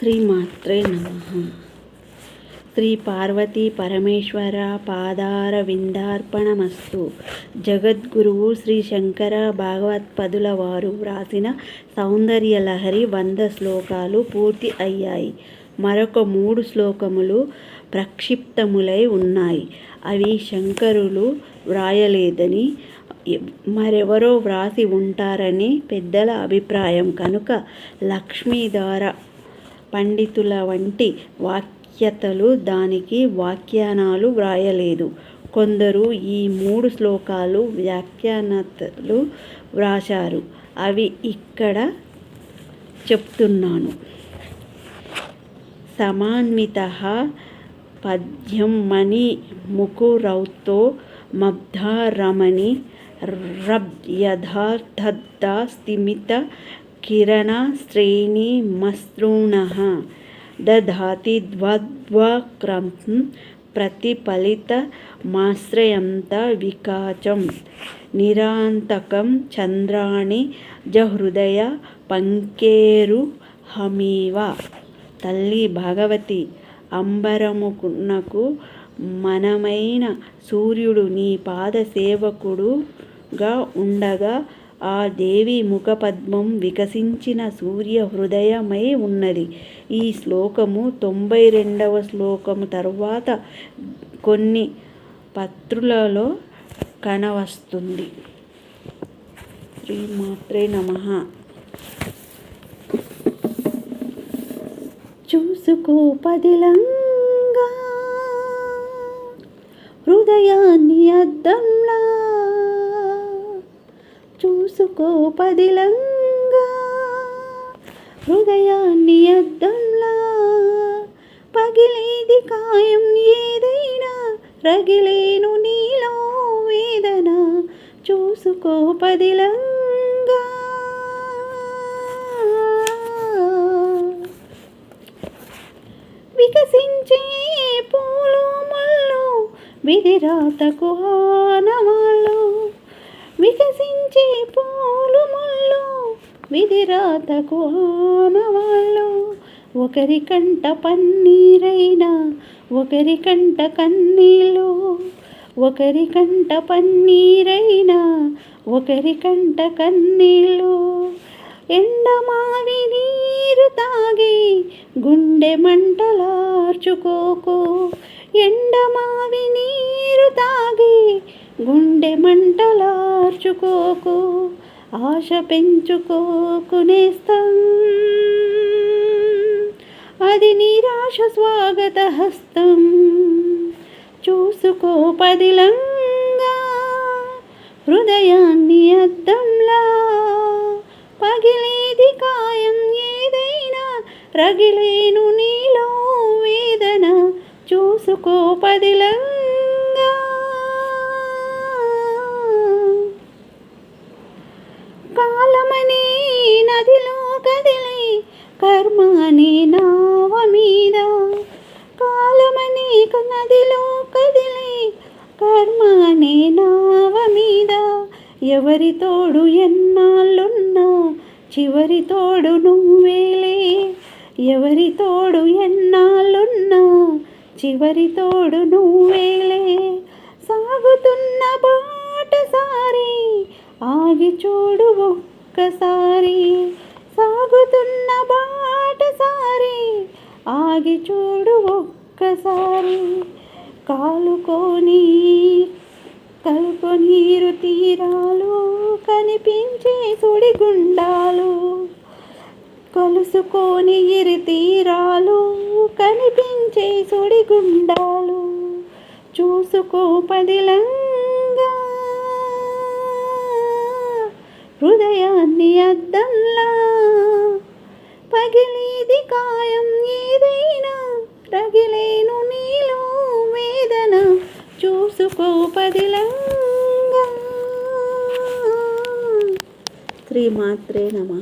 శ్రీమాత్రే నమ. శ్రీ పార్వతీ పరమేశ్వర పాదార విందార్పణమస్తు జగద్గురువు శ్రీ శంకర భాగవత్పదుల వారు వ్రాసిన సౌందర్యలహరి వంద శ్లోకాలు పూర్తి అయ్యాయి. మరొక మూడు శ్లోకములు ప్రక్షిప్తములై ఉన్నాయి. అవి శంకరులు వ్రాయలేదని మరెవరో వ్రాసి ఉంటారని పెద్దల అభిప్రాయం. కనుక లక్ష్మీధార పండితుల వంటి వాక్యతలు దానికి వ్యాఖ్యానాలు వ్రాయలేదు. కొందరు ఈ మూడు శ్లోకాలు వ్యాఖ్యానతలు వ్రాశారు. అవి ఇక్కడ చెప్తున్నాను. సమాన్విత పద్యం మణి ముకురౌతో మబ్ధారమణి రబ్యథార్థ స్థిమిత కిరణ శ్రేణి మస్తృణ దధాతి ద్వద్వక్రం ప్రతిఫలిత మాశ్రయంత వికాచం. నిరాంతకం చంద్రాణి జహృదయ పంకేరు హమీవ. తల్లి భగవతి అంబరమునకు మనమైన సూర్యుడు నీ పాద సేవకుడుగా ఉండగా ఆ దేవి ముఖపద్మం వికసించిన సూర్య హృదయమై ఉన్నది. ఈ శ్లోకము తొంభై రెండవ శ్లోకము తర్వాత కొన్ని పత్రులలో కనవస్తుంది. శ్రీమాత్రే నమ. చూసుకో పదిలంగా హృదయాన్ని అద్దంలా చూసుకో పదిలంగా. హృదయాన్ని అద్దంలా. పగిలేది కాయం ఏదైనా రగిలేను నీలో వేదన. చూసుకో పదిలంగా. వికసించే పూలు మళ్ళు విధిరాతకు ఆనవాళ్ళు. రాతకు ఆనవాళ్ళు ఒకరి కంట పన్నీరైనా ఒకరి కంట కన్నీళ్ళు. ఒకరి కంట పన్నీరైనా ఒకరి కంట కన్నీళ్ళు. ఎండమావి నీరు తాగి గుండె మంటలార్చుకోకు. ఎండమావి నీరు తాగి గుండె మంటలార్చుకోకు. ఆశ పెంచుకోకునేస్తాం. అది నిరాశ స్వాగత హస్తం. చూసుకో పదిలంగా హృదయాన్ని అద్దంలా. పగిలేది కాయం ఏదైనా రగిలేను నీలో వేదన. చూసుకో పదిలంగా కదిలే కర్మ నావ మీద. కాలమనే నదిలో కదిలే కర్మ నావ మీద. ఎవరి తోడు ఎన్నాళ్ళున్నా చివరి తోడు నువ్వేలే ఎవరి తోడు ఎన్నాళ్ళున్నా చివరి తోడు నువ్వేలే సాగుతున్న బాటసారి ఆగి చూడు ఒక్కసారి. సాగుతున్న బాటసారి ఆగి చూడు ఒక్కసారి. కాలుకొని కలుపు నీరు తీరాలు కనిపించే సుడిగుండాలు కలుసుకొని ఇరు తీరాలు కనిపించే సుడిగుండాలు చూసుకో పదిలంగా. హృదయాన్ని అద్దంలా. కాయం ఏదైనా రగిలేను నీలో వేదన. చూసుకో పదిలంగా. శ్రీమాత్రే నమ.